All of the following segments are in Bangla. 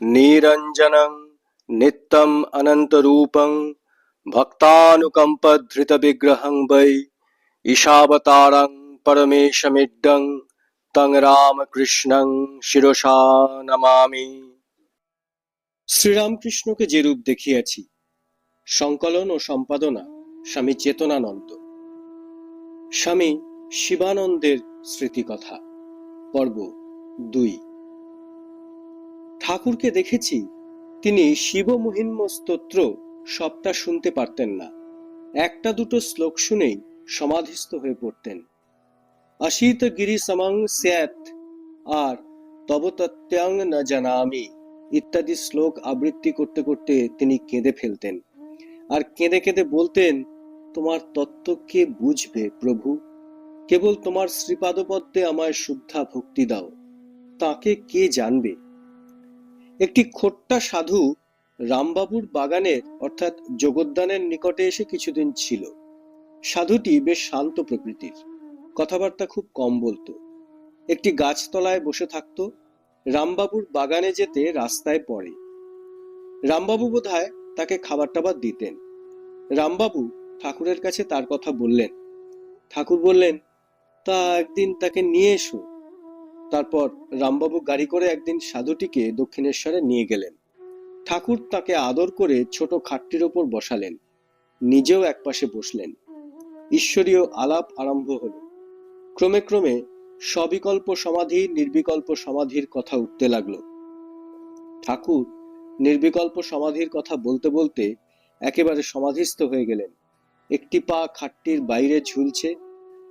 নিরঞ্জনং নিত্যম অনন্তরূপং ভক্তানুকম্পধৃতবিগ্রহং বৈ ঈশাবতারং পরমেশমিড্ডং তং রামকৃষ্ণং শিরসা নমামি শ্রীরামকৃষ্ণকে যে রূপ দেখিয়াছি, সংকলন ও সম্পাদনা স্বামী চেতনানন্দ। স্বামী শিবানন্দের স্মৃতিকথা, পর্ব দুই। ঠাকুরকে দেখেছি, তিনি শিবমহিম্ন স্তোত্র সবটা শুনতে পারতেন না। একটা দুটো শ্লোক শুনেই সমাধিস্থ হয়ে পড়তেন। অশীত গিরি সমং স্যাত, আর তব তত্ত্বাং ন জানামি ইত্যাদি শ্লোক আবৃত্তি করতে করতে তিনি কেঁদে ফেলতেন। আর কেঁদে কেঁদে বলতেন, তোমার তত্ত্ব কে বুঝবে প্রভু? কেবল তোমার শ্রীপাদপদ্মে আমায় শুদ্ধা ভক্তি দাও। তাকে কে জানবে? একটি খোট্টা সাধু রামবাবুর বাগানের অর্থাৎ জগদ্দানের নিকটে এসে কিছুদিন ছিল। সাধুটি বেশ শান্ত প্রকৃতির। কথাবার্তা খুব কম বলতো। একটি গাছতলায় বসে থাকতো, রামবাবুর বাগানে যেতে রাস্তায় পড়ে। রামবাবু বোধহয় তাকে খাবার টাবার দিতেন। রামবাবু ঠাকুরের কাছে তার কথা বললেন। ঠাকুর বললেন, তা একদিন তাকে নিয়ে এসো। তারপর রামবাবু গাড়ি করে একদিন সাধুটিকে দক্ষিণেশ্বরে নিয়ে গেলেন। ঠাকুর তাকে আদর করে ছোট খাটটির ওপর বসালেন। নিজেও একপাশে বসলেন। ঈশ্বরীয় আলাপ আরম্ভ হলো। ক্রমে ক্রমে সবিকল্প সমাধি, নির্বিকল্প সমাধির কথা উঠতে লাগল। ঠাকুর নির্বিকল্প সমাধির কথা বলতে বলতে একেবারে সমাধিস্থ হয়ে গেলেন। একটি পা খাটটির বাইরে ঝুলছে,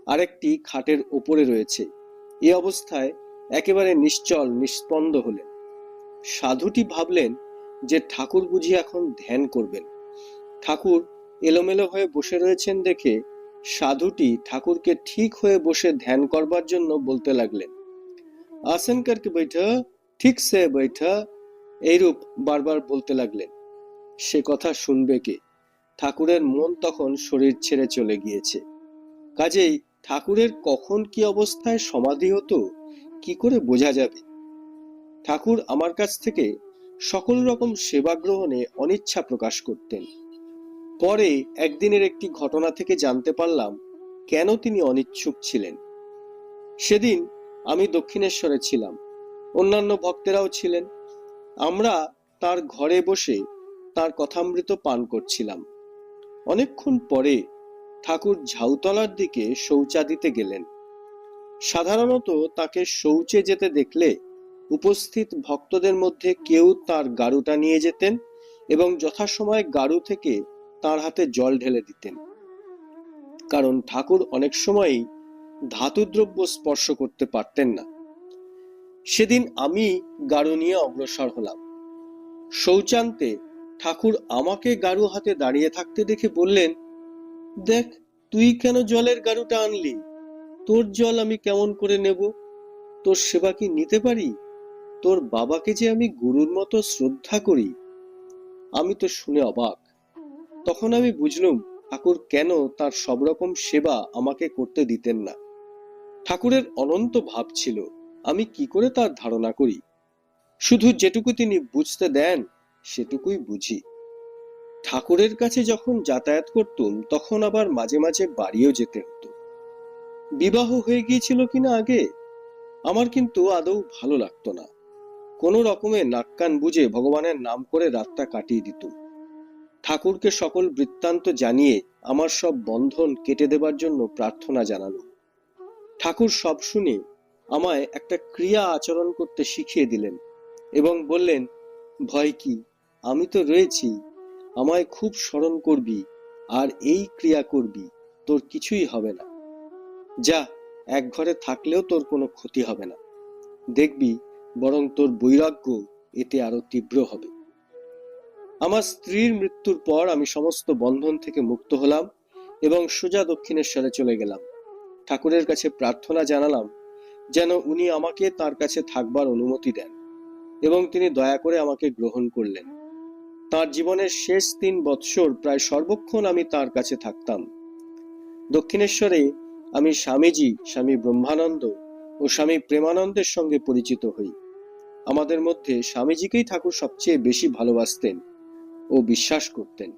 আরেকটি খাটের ওপরে রয়েছে। এ অবস্থায় একেবারে নিশ্চল নিস্পন্দ হলেন। সাধুটি ভাবলেন যে ঠাকুর বুঝি এখন ধ্যান করবেন। ঠাকুর এলোমেলো হয়ে বসে রয়েছেন দেখে সাধুটি ঠাকুরকে ঠিক হয়ে বসে ধ্যান করবার জন্য বলতে লাগলেন, আসন করকে বৈঠা, ঠিক সে বৈঠা। এইরূপ বারবার বলতে লাগলেন। সে কথা শুনবে কে? ঠাকুরের মন তখন শরীর ছেড়ে চলে গিয়েছে। কাজেই ঠাকুরের কখন কি অবস্থায় সমাধি হতো? কি করে বোঝা যাবে? ঠাকুর আমার কাছ থেকে সকল রকম সেবা গ্রহণে অনিচ্ছা প্রকাশ করতেন। পরে একদিনের একটি ঘটনা থেকে জানতে পারলাম কেন তিনি অনিচ্ছুক ছিলেন। সেদিন আমি দক্ষিণেশ্বরে ছিলাম। অন্যান্য ভক্তেরাও ছিলেন। আমরা তার ঘরে বসে তার কথামৃত পান করছিলাম। অনেকক্ষণ পরে ঠাকুর ঝাউতলার দিকে শৌচা দিতে গেলেন। সাধারণত তাকে শৌচে যেতে দেখলে উপস্থিত ভক্তদের মধ্যে কেউ তার গাড়ুটা নিয়ে যেতেন এবং যথাসময় গাড়ু থেকে তার হাতে জল ঢেলে দিতেন। কারণ ঠাকুর অনেক সময়ই ধাতুদ্রব্য স্পর্শ করতে পারতেন না। সেদিন আমি গাড়ু নিয়ে অগ্রসর হলাম। শৌচান্তে ঠাকুর আমাকে গাড়ু হাতে দাঁড়িয়ে থাকতে দেখে বললেন, দেখ, তুই কেন জলের গাড়ুটা আনলি? তোর জল আমি কেমন করে নেব? তোর সেবা কি নিতে পারি? তোর বাবাকে যে আমি গুরুর মতো শ্রদ্ধা করি। আমি তো শুনে অবাক। তখন আমি বুঝলুম, ঠাকুর কেন তার সব রকম সেবা আমাকে করতে দিতেন না। ঠাকুরের অনন্ত ভাব ছিল, আমি কি করে তার ধারণা করি? শুধু যেটুকু তিনি বুঝতে দেন, সেটুকুই বুঝি। ঠাকুরের কাছে যখন যাতায়াত করতুম, তখন আবার মাঝে মাঝে বাড়িও যেতে হতো। বিবাহ হয়ে গিয়েছিল কিনা আগে? আমার কিন্তু আদৌ ভালো লাগতো না। কোনো রকমে নাক কান বুঝে ভগবানের নাম করে রাতটা কাটিয়ে দিত ঠাকুরকে সকল বৃত্তান্ত জানিয়ে আমার সব বন্ধন কেটে দেবার জন্য প্রার্থনা জানালো। ঠাকুর সব শুনে আমায় একটা ক্রিয়া আচরণ করতে শিখিয়ে দিলেন এবং বললেন, ভয় কি? আমি তো রয়েছি। আমায় খুব স্মরণ করবি আর এই ক্রিয়া করবি। তোর কিছুই হবে না। যা এক ঘরে থাকলেও তোর কোনো ক্ষতি হবে না। দেখবি, বরং তোর বৈরাগ্য এতে আরও তীব্র হবে। আমার স্ত্রীর মৃত্যুর পর আমি সমস্ত বন্ধন থেকে মুক্ত হলাম এবং সোজা দক্ষিণেশ্বরে চলে গেলাম। ঠাকুরের কাছে প্রার্থনা জানালাম যেন উনি আমাকে তার কাছে থাকবার অনুমতি দেন এবং তিনি দয়া করে আমাকে গ্রহণ করলেন। তার জীবনের শেষ তিন বৎসর প্রায় সর্বক্ষণ আমি তার কাছে থাকতাম। দক্ষিণেশ্বরে আমি স্বামীজি, স্বামী ব্রহ্মানন্দ ও স্বামী প্রেমানন্দের সঙ্গে পরিচিত হই। আমাদের মধ্যে স্বামীজিকেই ঠাকুর সবচেয়ে বেশি ভালোবাসতেন ও বিশ্বাস করতেন।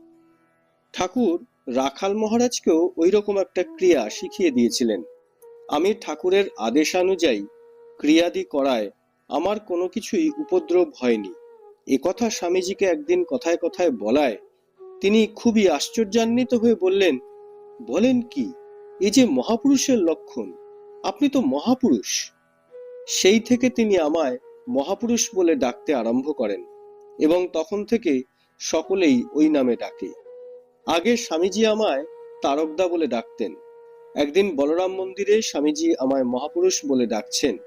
ঠাকুর রাখাল মহারাজকেও ওই রকম একটা ক্রিয়া শিখিয়ে দিয়েছিলেন। আমি ঠাকুরের আদেশানুযায়ী ক্রিয়াদি করায় আমার কোনো কিছুই উপদ্রব হয়নি। এ কথা স্বামীজিকে একদিন কথায় কথায় বলায় তিনি খুবই আশ্চর্যান্বিত হয়ে বললেন, বলেন কি? এ যে মহাপুরুষের লক্ষণ, আপনি তো মহাপুরুষ। সেই থেকে তিনি আমায় মহাপুরুষ বলে ডাকতে আরম্ভ করেন এবং তখন থেকে সকলেই ওই নামে ডাকে। আগে স্বামীজি আমায় তারকদা বলে ডাকতেন। একদিন বলরাম মন্দিরে স্বামীজি আমায় মহাপুরুষ বলে ডাকছেন।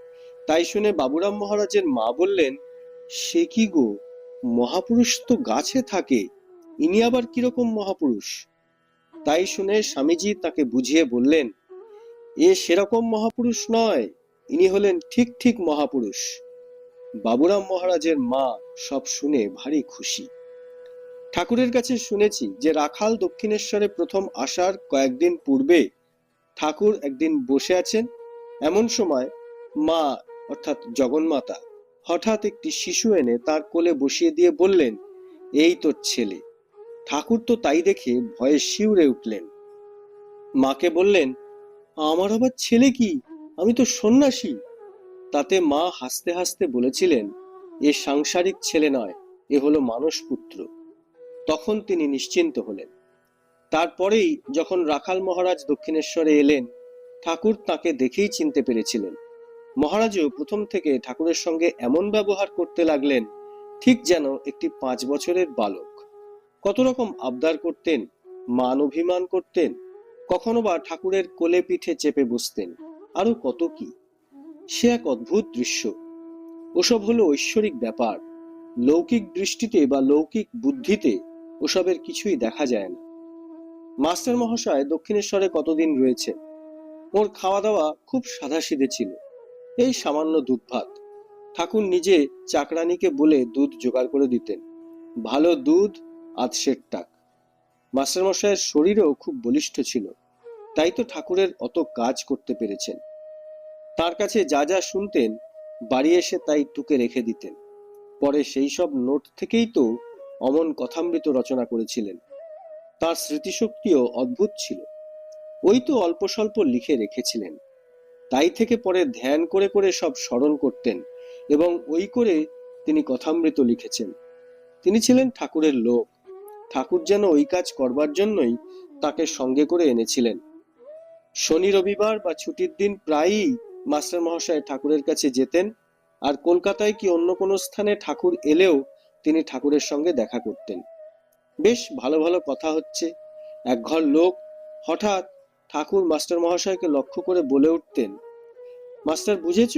তাই শুনে বাবুরাম মহারাজের মা বললেন, সে কি গো? মহাপুরুষ তো গাছে থাকে, ইনি আবার কীরকম মহাপুরুষ? তাই শুনে স্বামীজি তাকে বুঝিয়ে বললেন, এ সেরকম মহাপুরুষ নয়, ইনি হলেন ঠিক ঠিক মহাপুরুষ। বাবুরাম মহারাজের মা সব শুনে ভারী খুশি। ঠাকুরের কাছে শুনেছি যে রাখাল দক্ষিণেশ্বরে প্রথম আসার কয়েকদিন পূর্বে ঠাকুর একদিন বসে আছেন, এমন সময় মা, অর্থাৎ জগন্মাতা, হঠাৎ একটি শিশু এনে তার কোলে বসিয়ে দিয়ে বললেন, এই তোর ছেলে। ঠাকুর তো তাই দেখে ভয়ে শিউরে উঠলেন। মাকে বললেন, আমার আবার ছেলে কি? আমি তো সন্ন্যাসী। তাতে মা হাসতে হাসতে বলেছিলেন, এ সাংসারিক ছেলে নয়, এ হলো মানস পুত্র। তখন তিনি নিশ্চিন্ত হলেন। তারপরেই যখন রাখাল মহারাজ দক্ষিণেশ্বরে এলেন, ঠাকুর তাকে দেখেই চিনতে পেরেছিলেন। মহারাজও প্রথম থেকে ঠাকুরের সঙ্গে এমন ব্যবহার করতে লাগলেন, ঠিক যেন একটি পাঁচ বছরের বালক। কত রকম আবদার করতেন, মান অভিমান করতেন, কখনো বা ঠাকুরের কোলে পিঠে চেপে বসতেন, আরও কত কি? সে এক অদ্ভুত দৃশ্য। ওসব হলো ঐশ্বরিক ব্যাপার। লৌকিক দৃষ্টিতে বা লৌকিক বুদ্ধিতে ওসবের কিছুই দেখা যায় না। মাস্টার মহাশয় দক্ষিণেশ্বরে কতদিন রয়েছে ওর খাওয়া দাওয়া খুব সাদাসিধে ছিল। এই সামান্য দুধ ভাত ঠাকুর নিজে চাকরানিকে বলে দুধ জোগাড় করে দিতেন। ভালো দুধ আধশের টাক। মাস্টারমশাইয়ের শরীরও খুব বলিষ্ঠ ছিল, তাই তো ঠাকুরের অত কাজ করতে পেরেছেন। তার কাছে যা যা শুনতেন, বাড়ি এসে তাই টুকে রেখে দিতেন। পরে সেই সব নোট থেকেই তো অমন কথামৃত রচনা করেছিলেন। তার স্মৃতিশক্তিও অদ্ভুত ছিল। ওই তো অল্প স্বল্প লিখে রেখেছিলেন। তাই থেকে পরে ধ্যান করে করে সব স্মরণ করতেন এবং ওই করে তিনি কথামৃত লিখেছেন। তিনি ছিলেন ঠাকুরের লোক। ঠাকুর যেন ওই কাজ করবার জন্যই তাকে সঙ্গে করে এনেছিলেন। শনি রবিবার বা ছুটির দিন প্রায়ই মাস্টার মহাশয় ঠাকুরের কাছে যেতেন, আর কলকাতায় কি অন্য কোনো স্থানে ঠাকুর এলেও তিনি ঠাকুরের সঙ্গে দেখা করতেন। বেশ ভালো ভালো কথা হচ্ছে। এক ঘর লোক হঠাৎ ঠাকুর মাস্টার মহাশয়কে লক্ষ্য করে বলে উঠতেন, মাস্টার, বুঝেছ?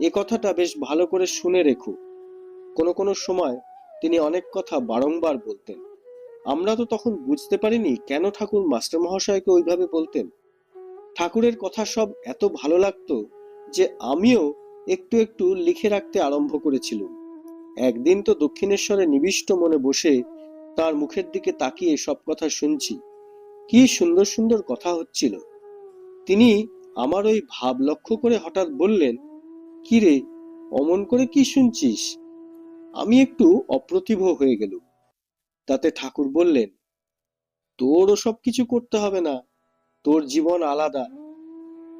এ কথাটা বেশ ভালো করে শুনে রেখো। কোনো কোনো সময় তিনি অনেক কথা বারংবার বলতেন। আমরা তো তখন বুঝতে পারিনি কেন ঠাকুর মাস্টার মহাশয়কে ওইভাবে বলতেন। ঠাকুরের কথা সব এত ভালো লাগতো যে আমিও একটু একটু লিখে রাখতে আরম্ভ করেছিলাম। একদিন তো দক্ষিণেশ্বরে নিবিষ্ট মনে বসে তার মুখের দিকে তাকিয়ে সব কথা শুনছি। কি সুন্দর সুন্দর কথা হচ্ছিল। তিনি আমার ওই ভাব লক্ষ্য করে হঠাৎ বললেন, কি রে, অমন করে কি শুনছিস? আমি একটু অপ্রতিভ হয়ে গেল তাতে ঠাকুর বললেন তোর সব কিছু করতে হবে না, তোর জীবন আলাদা।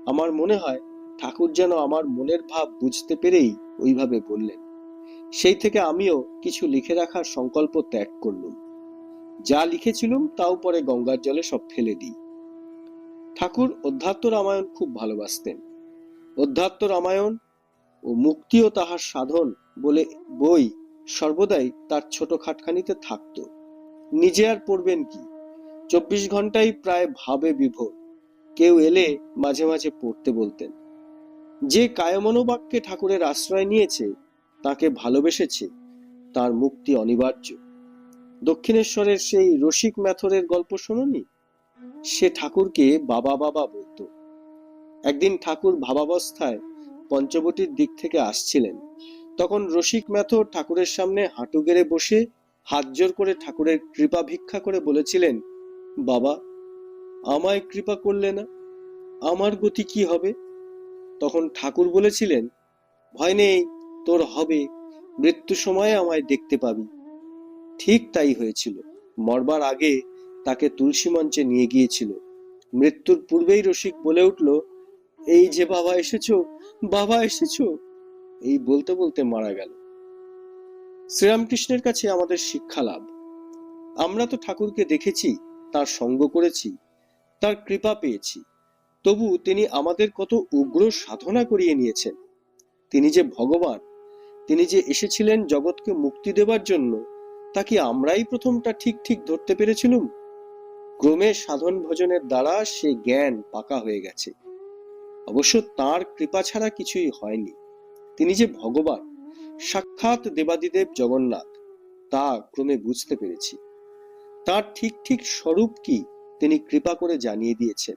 আমার মনে হয় ঠাকুর যেন আমার মনের ভাব বুঝতে পেরেই ওইভাবে বললেন। সেই থেকে আমিও কিছু লিখে রাখার সংকল্প ত্যাগ করলুম। যা লিখেছিলুম তাও পরে গঙ্গার জলে সব ফেলে দিই। ঠাকুর অধ্যাত্ম রামায়ণ খুব ভালোবাসতেন। অধ্যাত্ম রামায়ণ ও মুক্তিও তাহার সাধন বলে বই সর্বদাই তার ছোট খাটখানিতে থাকত। নিজে আর পড়বেন কি? চব্বিশ ঘন্টাই প্রায় ভাবে বিভোর। কেউ এলে মাঝে মাঝে পড়তে বলতেন। যে কায়মনোবাক্যে ঠাকুরের আশ্রয় নিয়েছে, তাকে ভালোবেসেছে তার মুক্তি অনিবার্য। দক্ষিণেশ্বরের সেই রসিক ম্যাথরের গল্প শোনি সে ঠাকুরকে বাবা বাবা বলতো। একদিন ঠাকুর ভাবাবস্থায় পঞ্চবটির দিক থেকে আসছিলেন। তখন রসিক ম্যাথর ঠাকুরের সামনে হাঁটু গেড়ে বসে হাত জোর করে ঠাকুরের কৃপা ভিক্ষা করে বলেছিলেন, বাবা, আমায় কৃপা করলে না? আমার গতি কি হবে? তখন ঠাকুর বলেছিলেন, ভয় নেই, তোর হবে, মৃত্যু সময়ে আমায় দেখতে পাবি। ঠিক তাই হয়েছিল। মরবার আগে তাকে তুলসী মঞ্চে নিয়ে গিয়েছিল। মৃত্যুর পূর্বেই রসিক বলে উঠল, এই যে বাবা এসেছ বাবা এসেছ এই বলতে বলতে মারা গেল। শ্রীরামকৃষ্ণের কাছে আমাদের শিক্ষা লাভ। আমরা তো ঠাকুরকে দেখেছি, তার সঙ্গ করেছি, তার কৃপা পেয়েছি। তবু তিনি আমাদের কত উগ্র সাধনা করিয়ে নিয়েছেন। তিনি যে ভগবান, তিনি যে এসেছিলেন জগৎকে মুক্তি দেবার জন্য, তা কি আমরাই প্রথমটা ঠিক ঠিক ধরতে পেরেছিলুম? ক্রমে সাধন ভজনের দ্বারা সে জ্ঞান পাকা হয়ে গেছে। অবশ্য তার কৃপা ছাড়া কিছুই হয়নি। তিনি যে ভগবান, সাক্ষাৎ দেবাদিদেব জগন্নাথ, তা ক্রমে বুঝতে পেরেছি। তার ঠিক ঠিক স্বরূপ কি তিনি কৃপা করে জানিয়ে দিয়েছেন।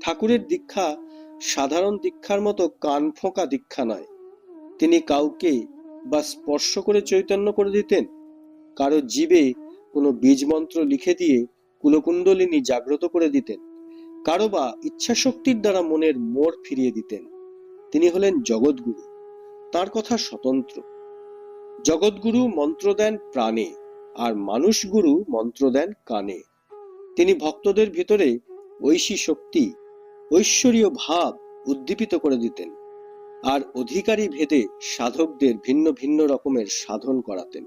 ঠাকুরের দীক্ষা সাধারণ দীক্ষার মতো কান ফোঁকা দীক্ষা নয়। তিনি কাউকে বা স্পর্শ করে চৈতন্য করে দিতেন, কারও জীবে কোনো বীজ মন্ত্র লিখে দিয়ে কুলকুণ্ডলিনী জাগ্রত করে দিতেন, কারও বা ইচ্ছা শক্তির দ্বারা মনের মোড় ফিরিয়ে দিতেন। তিনি হলেন জগৎগুরু। তার কথা স্বতন্ত্র। জগৎগুরু মন্ত্র দেন প্রাণে, আর মানুষ গুরু মন্ত্র দেন কানে। তিনি ভক্তদের ভিতরে ঐশী শক্তি, ঐশ্বরীয় ভাব উদ্দীপিত করে দিতেন, আর অধিকারী ভেদে সাধকদের ভিন্ন ভিন্ন রকমের সাধন করাতেন।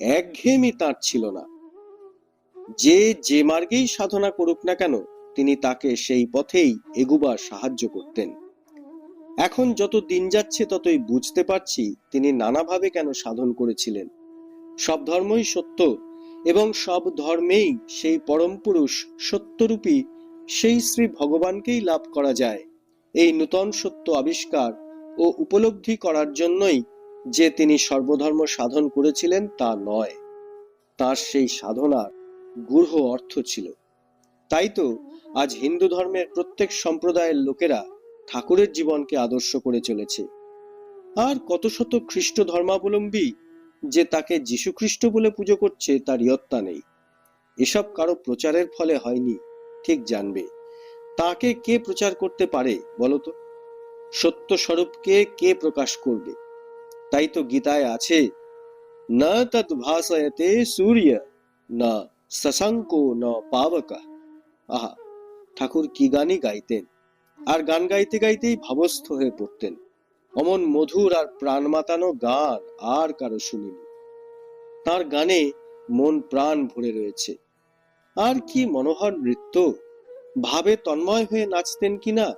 একঘেয়েমি তার ছিল না। যে যে মার্গেই সাধনা করুক না কেন, তিনি তাকে সেই পথেই এগুবার সাহায্য করতেন। এখন যত দিন যাচ্ছে, ততই বুঝতে পারছি তিনি নানাভাবে কেন সাধন করেছিলেন। সব ধর্মই সত্য এবং সব ধর্মেই সেই পরম পুরুষ সত্যরূপী সেই শ্রী ভগবানকেই লাভ করা যায়। এই নূতন সত্য আবিষ্কার ও উপলব্ধি করার জন্যই যে তিনি সর্বধর্ম সাধন করেছিলেন, তা নয়। তার সেই সাধনার গূঢ় অর্থ ছিল। তাই তো আজ হিন্দু ধর্মের প্রত্যেক সম্প্রদায়ের লোকেরা ঠাকুরের জীবনকে আদর্শ করে চলেছে। আর কত শত খ্রিস্ট ধর্মাবলম্বী যে তাকে যীশুখ্রিস্ট বলে পুজো করছে, তার ইয়ত্তা নেই। এসব কারও প্রচারের ফলে হয়নি, ঠিক জানবে। তাকে কে প্রচার করতে পারে বলতো সত্য স্বরূপকে কে প্রকাশ করবে? তাই তো গীতায় আছে, না তৎ ভাষয়তে সূর্য, না শশাঙ্ক, না পাবকা। আহা, ঠাকুর কি গানই গাইতেন? আর গান গাইতে গাইতেই ভাবস্থ হয়ে পড়তেন। অমন মধুর আর প্রাণ মাতানো গান আর কারও শুনিনি। তার গানে মন প্রাণ ভরে রয়েছে। আর কি মনোহর নৃত্য! ভাবে তন্ময় হয়ে নাচতেন কিনা,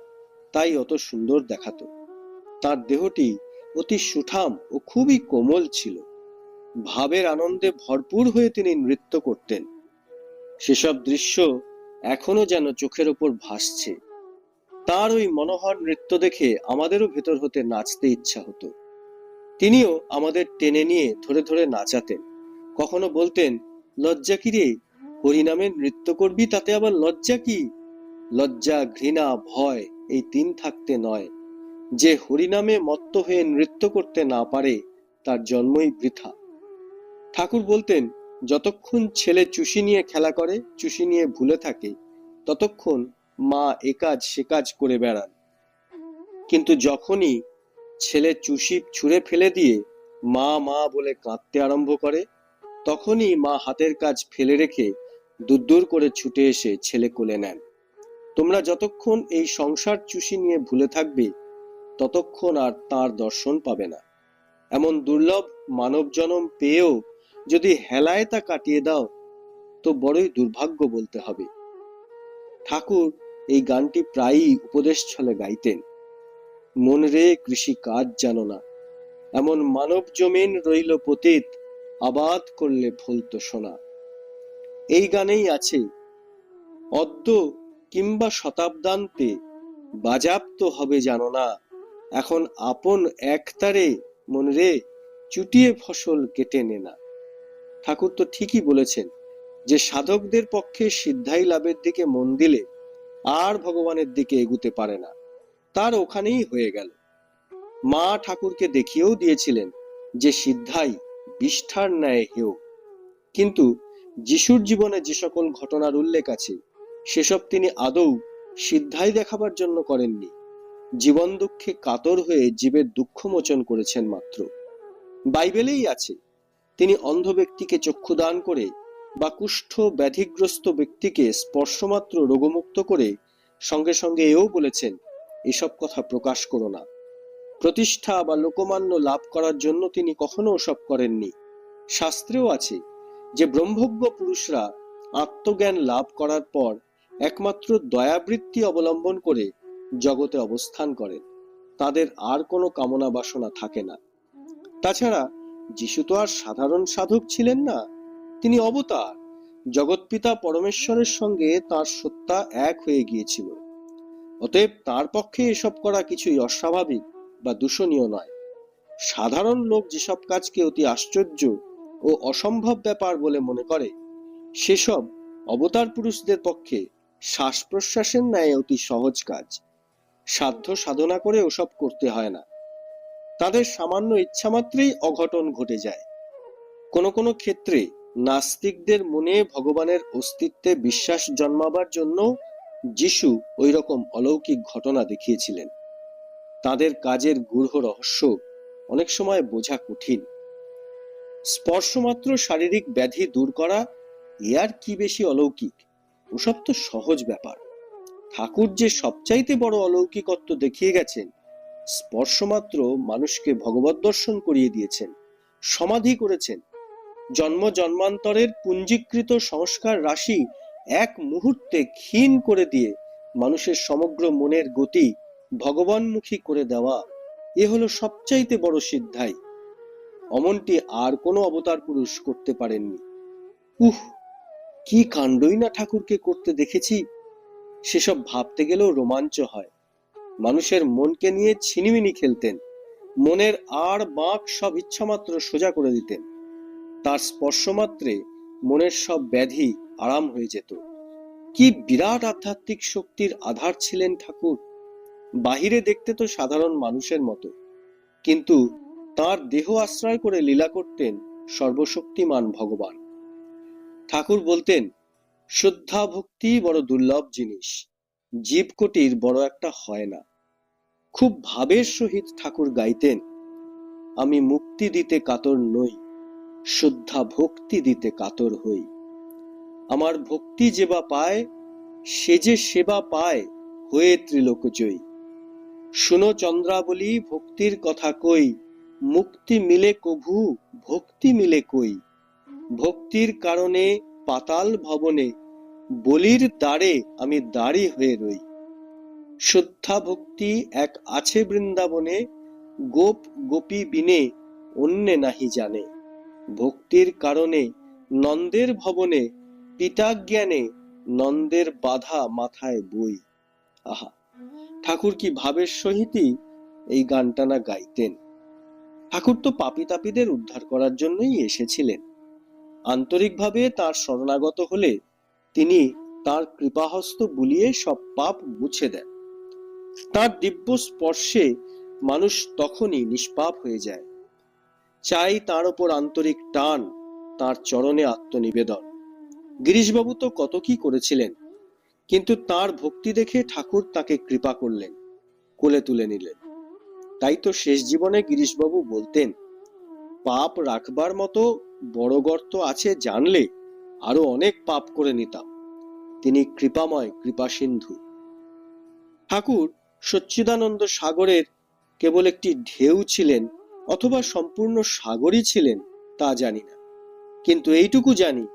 তাই অত সুন্দর দেখাতো। তার দেহটি অতি সুঠাম ও খুবই কোমল ছিল। ভাবের আনন্দে ভরপুর হয়ে তিনি নৃত্য করতেন। সেসব দৃশ্য এখনও যেন চোখের ওপর ভাসছে। তার ওই মনোহর নৃত্য দেখে আমাদেরও ভেতর হতে নাচতে ইচ্ছা হতো। তিনিও আমাদের টেনে নিয়ে ধরে ধরে নাচাতেন। কখনো বলতেন, লজ্জা কি রে? হরিনামে নৃত্য করবি তাতে আবার লজ্জা কি? লজ্জা, ঘৃণা, ভয়, এই তিন থাকতে নয়। যে হরিনামে মত্ত হয়ে নৃত্য করতে না পারে, তার জন্মই বৃথা। ঠাকুর বলতেন, যতক্ষণ ছেলে চুষি নিয়ে খেলা করে, চুষি নিয়ে ভুলে থাকে, ততক্ষণ মা এ কাজ, সে কাজ করে বেড়ান। কিন্তু যখনই ছেলে চুষি ছুঁড়ে ফেলে দিয়ে মা মা বলে কাঁদতে আরম্ভ করে, তখনই মা হাতের কাজ ফেলে রেখে দূর করে ছুটে এসে ছেলে কোলে নেন। তোমরা যতক্ষণ এই সংসার চুষি নিয়ে ভুলে থাকবে, ততক্ষণ আর তার দর্শন পাবে না। এমন দুর্লভ মানব জনম পেয়েও যদি হেলায় তা কাটিয়ে দাও, তো বড়ই দুর্ভাগ্য বলতে হবে। ঠাকুর এই গানটি প্রায়ই উপদেশ ছলে গাইতেন। মন রে কৃষি কাজ জানো না। এমন মানব জমিন রইল পতিত, আবাদ করলে ফলতো সোনা এই গানেই আছে, অদ্য কিংবা শতাব্দান্তে বাজাপ্ত হবে জানো না। এখন আপন একতারে মন রে চুটিয়ে ফসল কেটে নে না। ঠাকুর তো ঠিকই বলেছেন যে সাধকদের পক্ষে সিদ্ধাই লাভের দিকে মন দিলে আর ভগবানের দিকে এগুতে পারে না। তার ওখানেই হয়ে গেল। মা ঠাকুরকে দেখিয়েও দিয়েছিলেন যে সিদ্ধাই বিষ্ঠার ন্যায় হেও। কিন্তু যিশুর জীবনে যে সকল ঘটনার উল্লেখ আছে, সেসব তিনি আদৌ সিদ্ধাই দেখাবার জন্য করেননি। জীবন দুঃখে কাতর হয়ে জীবের দুঃখ মোচন করেছেন মাত্র। বাইবেলেই আছে, তিনি অন্ধ ব্যক্তিকে চক্ষুদান করে বা কুষ্ঠ ব্যাধিগ্রস্ত ব্যক্তিকে স্পর্শমাত্র রোগমুক্ত করে সঙ্গে সঙ্গে এও বলেছেন, এসব কথা প্রকাশ করো না। প্রতিষ্ঠা বা লোকমান্য লাভ করার জন্য তিনি কখনো ওসব করেননি। শাস্ত্রেও আছে যে, ব্রহ্মজ্ঞ পুরুষরা আত্মজ্ঞান লাভ করার পর একমাত্র দয়াবৃত্তি অবলম্বন করে জগতে অবস্থান করেন। তাদের আর কোনো কামনা বাসনা থাকে না। তাছাড়া, যিশু তো আর সাধারণ সাধক ছিলেন না। তিনি অবতার। জগৎপিতা পরমেশ্বরের সঙ্গে তার সত্তা এক হয়ে গিয়েছিল। অতএব তার পক্ষে এসব করা কিছুই অস্বাভাবিক বা দূষণীয় নয়। সাধারণ লোক যেসব কাজকে অতি আশ্চর্য ও অসম্ভব ব্যাপার বলে মনে করে, সেসব অবতার পুরুষদের পক্ষে শ্বাস প্রশ্বাসের ন্যায় অতি সহজ কাজ। সাধ্য সাধনা করে ওসব করতে হয় না। তাদের সামান্য ইচ্ছা মাত্রেই অঘটন ঘটে যায়। কোনো কোনো ক্ষেত্রে নাস্তিকদের মনে ভগবানের অস্তিত্বে বিশ্বাস জন্মাবার জন্য যিশু ওই রকম অলৌকিক ঘটনা দেখিয়েছিলেন। তাদের কাজের গূঢ় রহস্য অনেক সময় বোঝা কঠিন। স্পর্শমাত্র শারীরিক ব্যাধি দূর করা, এ আর কি বেশি অলৌকিক? ওসব তো সহজ ব্যাপার। ঠাকুর যে সবচাইতে বড় অলৌকিকত্ব দেখিয়ে গেছেন, স্পর্শমাত্র মানুষকে ভগবত দর্শন করিয়ে দিয়েছেন, সমাধি করেছেন জন্ম জন্মান্তরের পুঞ্জীকৃত সংস্কার রাশি এক মুহূর্তে ক্ষীণ করে দিয়ে মানুষের সমগ্র মনের গতি ভগবানমুখী করে দেওয়া। এ হলো সবচাইতে বড় সিদ্ধাই। অমনটি আর কোনো অবতার পুরুষ করতে পারেননি। উহ, কি কাণ্ডই না ঠাকুরকে করতে দেখেছি। সেসব ভাবতে গেলেও রোমাঞ্চ হয়। মানুষের মনকে নিয়ে ছিনিমিনি খেলতেন। মনের আর বাঁক সব ইচ্ছামাত্র সোজা করে দিতেন। তার স্পর্শমাত্রে মনের সব ব্যাধি আরাম হয়ে যেত। কি বিরাট আধ্যাত্মিক শক্তির আধার ছিলেন ঠাকুর? বাহিরে দেখতে তো সাধারণ মানুষের মতো। কিন্তু তার দেহ আশ্রয় করে লীলা করতেন সর্বশক্তিমান ভগবান। ঠাকুর বলতেন, শ্রদ্ধা ভক্তি বড় দুর্লভ জিনিস, জীবকটির বড় একটা হয় না। খুব ভাবের সহিত ঠাকুর গাইতেন, আমি মুক্তি দিতে কাতর নই। শ্রদ্ধা ভক্তি দিতে কাতর হই। আমার ভক্তি যে বা পায়, সে যে সেবা পায়, হয়ে ত্রিলোক জয়ী। শুনো চন্দ্রাবলী, ভক্তির কথা কই, মুক্তি মিলে কভু, ভক্তি মিলে কই। ভক্তির কারণে পাতাল ভবনে, বলির দ্বারে আমি দাঁড়ি হয়ে রই। শ্রদ্ধা ভক্তি এক আছে বৃন্দাবনে, গোপ গোপী বিনে অন্যে নাহি জানে। ভক্তির কারণে নন্দের ভবনে পিতা জ্ঞানে নন্দের বাধা মাথায় বই। আহা, ঠাকুর কি ভাবের সহিতই এই গানটা না গাইতেন? ঠাকুর তো পাপি তাপিদের উদ্ধার করার জন্যই এসেছিলেন। আন্তরিকভাবে তার শরণাগত হলে তিনি তার কৃপাহস্ত বুলিয়ে সব পাপ মুছে দেন। তার দিব্য স্পর্শে মানুষ তখনই নিষ্পাপ হয়ে যায়। চাই তার ওপর আন্তরিক টান, তার চরণে আত্মনিবেদন। গিরিশবাবু তো কত কি করেছিলেন, কিন্তু তার ভক্তি দেখে ঠাকুর তাকে কৃপা করলেন, কোলে তুলে নিলেন। তাই তো শেষ জীবনে গিরিশবাবু বলতেন, পাপ রাখবার মতো বড় গর্ত আছে জানলে আরও অনেক পাপ করে নিতাম। তিনি কৃপাময় কৃপা সিন্ধু ঠাকুর সচ্চিদানন্দ সাগরের কেবল একটি ঢেউ ছিলেন অথবা সম্পূর্ণ সাগরই ছিলেন তা জানি না। কিন্তু এইটুকু জানি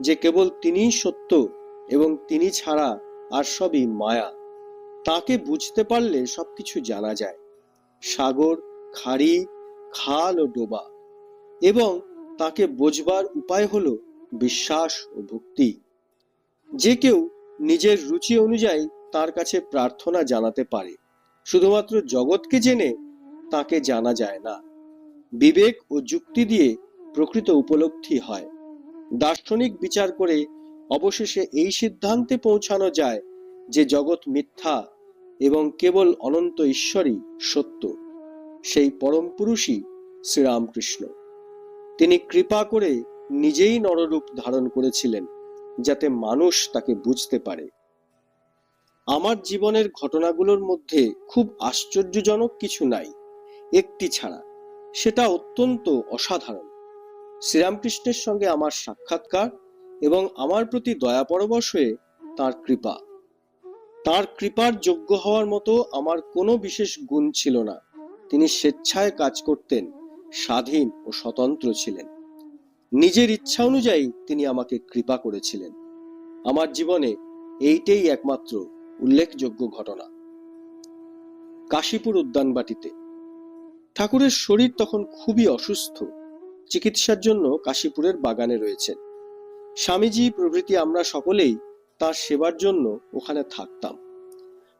যে কেবল তিনিই সত্য এবং তিনি ছাড়া আর সবই মায়া। তাকে বুঝতে পারলে সবকিছু জানা যায়। সাগর, খাড়ি, খাল ও ডোবা। এবং তাকে বোঝবার উপায় হল বিশ্বাস ও ভক্তি। যে কেউ নিজের রুচি অনুযায়ী তার কাছে প্রার্থনা জানাতে পারে। শুধুমাত্র জগৎকে জেনে তাকে জানা যায় না। বিবেক ও যুক্তি দিয়ে প্রকৃত উপলব্ধি হয়। দার্শনিক বিচার করে অবশেষে এই সিদ্ধান্তে পৌঁছানো যায় যে জগৎ মিথ্যা এবং কেবল অনন্ত ঈশ্বরই সত্য। সেই পরম পুরুষই শ্রীরামকৃষ্ণ। তিনি কৃপা করে নিজেই নররূপ ধারণ করেছিলেন যাতে মানুষ তাকে বুঝতে পারে। আমার জীবনের ঘটনাগুলোর মধ্যে খুব আশ্চর্যজনক কিছু নাই, একটি ছাড়া। সেটা অত্যন্ত অসাধারণ। শ্রীরামকৃষ্ণের সঙ্গে আমার সাক্ষাৎকার এবং আমার প্রতি দয়া পরবশ হয়ে তাঁর কৃপা। তার কৃপার যোগ্য হওয়ার মতো আমার কোনো বিশেষ গুণ ছিল না। তিনি স্বেচ্ছায় কাজ করতেন, স্বাধীন ও স্বতন্ত্র ছিলেন। নিজের ইচ্ছা অনুযায়ী তিনি আমাকে কৃপা করেছিলেন। আমার জীবনে এইটাই একমাত্র উল্লেখযোগ্য ঘটনা। কাশীপুর উদ্যানবাটিতে ঠাকুরের শরীর তখন খুবই অসুস্থ। চিকিৎসার জন্য কাশীপুরের বাগানে রয়েছেন। স্বামীজি, প্রভৃতি আমরা সকলেই তার সেবার জন্য ওখানে থাকতাম।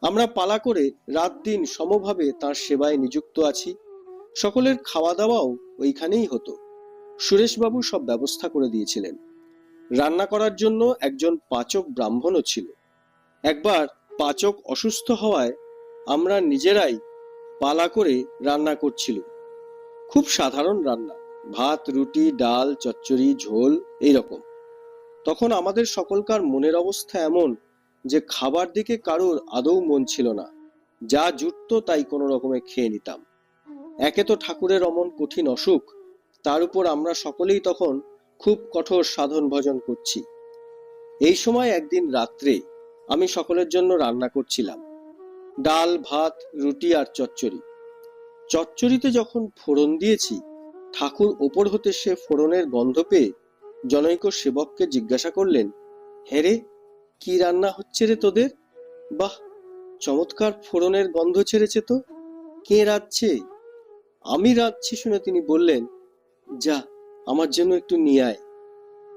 আমরা পালা করে রাত দিন সমভাবে তার সেবায় নিযুক্ত আছি। সকলের খাওয়া দাওয়াও ওইখানেই হতো। সুরেশবাবু সব ব্যবস্থা করে দিয়েছিলেন। রান্না করার জন্য একজন পাচক ব্রাহ্মণও ছিল। একবার পাচক অসুস্থ হওয়ায় আমরা নিজেরাই পালা করে রান্না করছিল। খুব সাধারণ রান্না। ভাত, রুটি, ডাল, চচ্চড়ি, ঝোল এই রকম তখন আমাদের সকলকার মনের অবস্থা এমন যে খাবার দিকে কারোর আদৌ মন ছিল না। যা জুটতো তাই কোনো রকমে খেয়ে নিতাম। একে তো ঠাকুরের অমন কঠিন অসুখ, তার উপর আমরা সকলেই তখন খুব কঠোর সাধন ভজন করছি। এই সময় একদিন রাত্রে আমি সকলের জন্য রান্না করছিলাম। ডাল, ভাত, রুটি আর চচ্চড়ি। চচ্চড়িতে যখন ফোড়ন দিয়েছি, ঠাকুর ওপর হতে সে ফোড়নের গন্ধ পেয়ে জনৈক সেবককে জিজ্ঞাসা করলেন হেরে কি রান্না হচ্ছে রে তোদের? বাহ, চমৎকার ফোড়নের গন্ধ ছেড়েছে তো। কে রাঁধছে? আমি রাঁধছি শুনে তিনি বললেন, যা, আমার জন্য একটু নিয়ে আয়।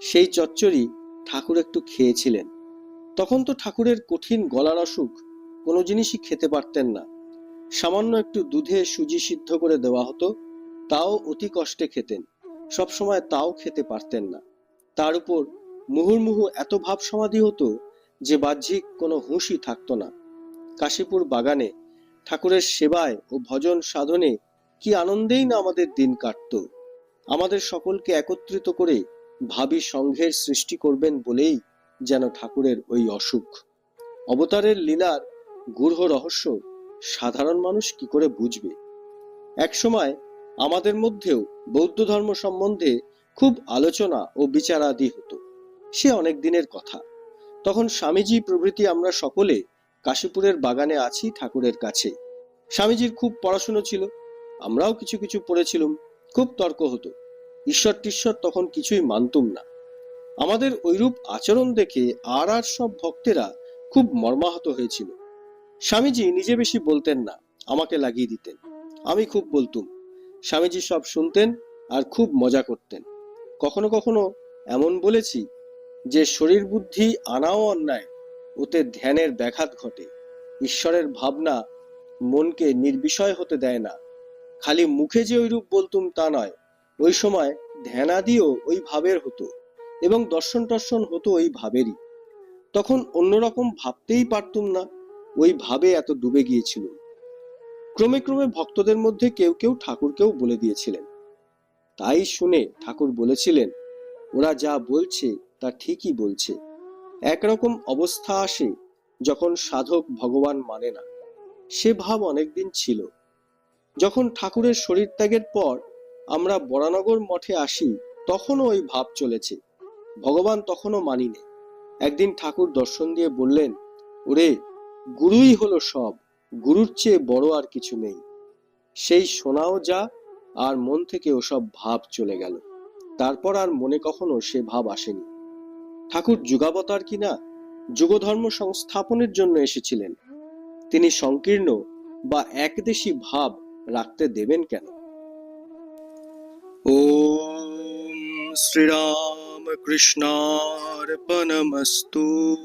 সেই চচ্চড়ি ঠাকুর একটু খেয়েছিলেন। তখন তো ঠাকুরের কঠিন গলার অসুখ কোনো জিনিসই খেতে পারতেন না। সামান্য একটু দুধে সুজি সিদ্ধ করে দেওয়া হতো, তাও অতি কষ্টে খেতেন। সব সময় তাও খেতে পারতেন না। তার উপর মুহুর্মুহু এত ভাব সমাধি হতো যে বাহ্যিক কোনো হুঁশই থাকতো না। কাশীপুর বাগানে ঠাকুরের সেবায় ও ভজন সাধনে কি আনন্দেই না আমাদের দিন কাটতো। আমাদের সকলকে একত্রিত করে ভাবি সংঘের সৃষ্টি করবেন বলেই যেন ঠাকুরের ওই অসুখ। অবতারের লীলার গূঢ় রহস্য, সাধারণ মানুষ কি করে বুঝবে? একসময় আমাদের মধ্যেও বৌদ্ধ ধর্ম সম্বন্ধে খুব আলোচনা ও বিচারাদি হতো। সে অনেক দিনের কথা। তখন স্বামীজি প্রভৃতি আমরা সকলে কাশীপুরের বাগানে আছি ঠাকুরের কাছে। স্বামীজির খুব পড়াশুনো ছিল, আমরাও কিছু কিছু পড়েছিলাম, খুব তর্ক হতো। ঈশ্বর টিশ্বর তখন কিছুই মানতুম না। আমাদের ঐরূপ আচরণ দেখে আর আর সব ভক্তেরা খুব মর্মাহত হয়েছিল। স্বামীজি নিজে বেশি বলতেন না, আমাকে লাগিয়ে দিতেন। আমি খুব বলতুম। স্বামীজি সব শুনতেন আর খুব মজা করতেন। কখনো কখনো এমন বলেছি যে, শরীর বুদ্ধি আনাও অন্যায়, ওতে ধ্যানের ব্যাঘাত ঘটে। ঈশ্বরের ভাবনা মনকে নির্বিষয় হতে দেয় না। খালি মুখে যে ওইরূপ বলতুম তা নয়, ওই সময় ধ্যানাদিও ওই ভাবের হতো এবং দর্শন টর্শন হতো ওই ভাবেরই। তখন অন্যরকম ভাবতেই পারতুম না। ওই ভাবে এত ডুবে গিয়েছিল। ক্রমে ক্রমে ভক্তদের মধ্যে কেউ কেউ ঠাকুরকেও বলে দিয়েছিলেন। তাই শুনে ঠাকুর বলেছিলেন, ওরা যা বলছে, তা ঠিকই বলছে। একরকম অবস্থা আসে যখন সাধক ভগবান মানে না। সে ভাব অনেকদিন ছিল। যখন ঠাকুরের শরীর ত্যাগের পর আমরা বরানগর মঠে আসি, তখনও ওই ভাব চলেছে। ভগবান তখনও মানিনে। একদিন ঠাকুর দর্শন দিয়ে বললেন, ওরে গুরুই হলো সব, গুরুর চেয়ে বড় আর কিছু নেই। সেই শোনাও যা, আর মন থেকে ওসব ভাব চলে গেল। তারপর আর মনে কখনো সে ভাব আসেনি। ঠাকুর যুগাবতার কিনা যুগধর্ম সংস্থাপনের জন্য এসেছিলেন। তিনি সংকীর্ণ বা একদেশী ভাব রাখতে দেবেন কেন? ওম শ্রীরাম কৃষ্ণার্পণমস্তু